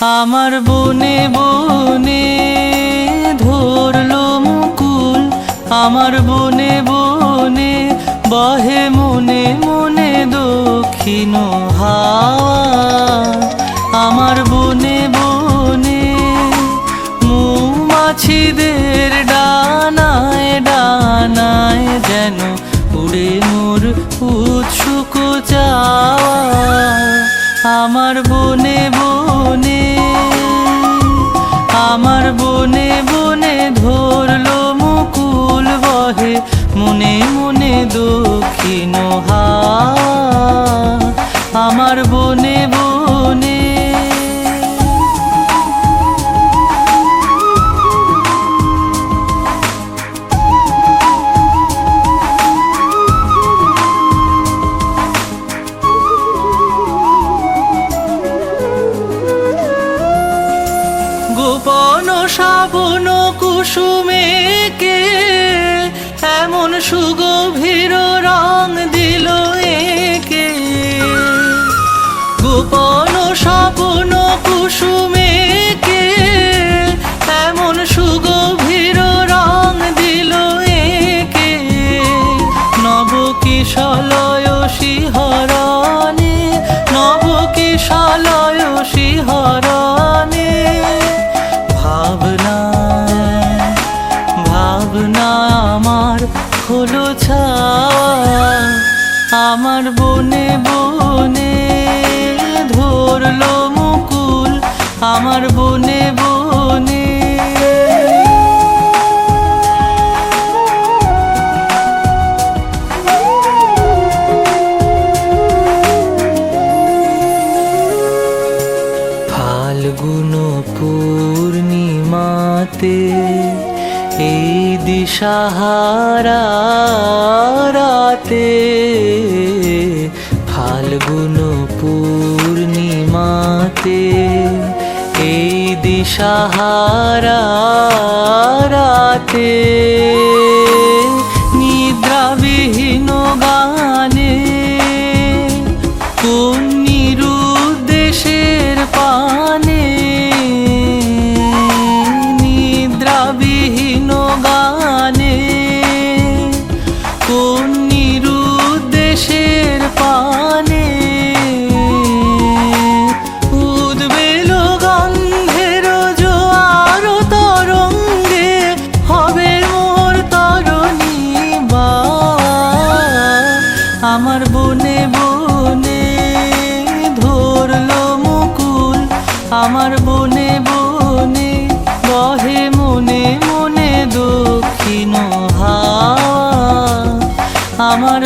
আমার বনে বনে ধরলো মুকুল। আমার বনে বনে বহে মনে মনে দক্ষিণ হাওয়া। আমার বনে বনে মৌমাছিদের ডানায় ডানায় যেন উড়ে মোর উৎসুক চাওয়া। আমার বনে বনে মনে মনে দক্ষিণ হাওয়া আমার বনে বনে। গোপন শ্রাবণ আমার বনে বনে ধরলো মুকুল আমার বনে বনে। ফাল্গুন পূর্ণিমাতে এই দিশাহারা রাতে ফাল্গুন পূর্ণিমাতে এই দিশাহারা রাতে আমার বনে বনে ধরলো মুকুল। আমার বনে বনে বহে মনে মনে দক্ষিণ হা আমার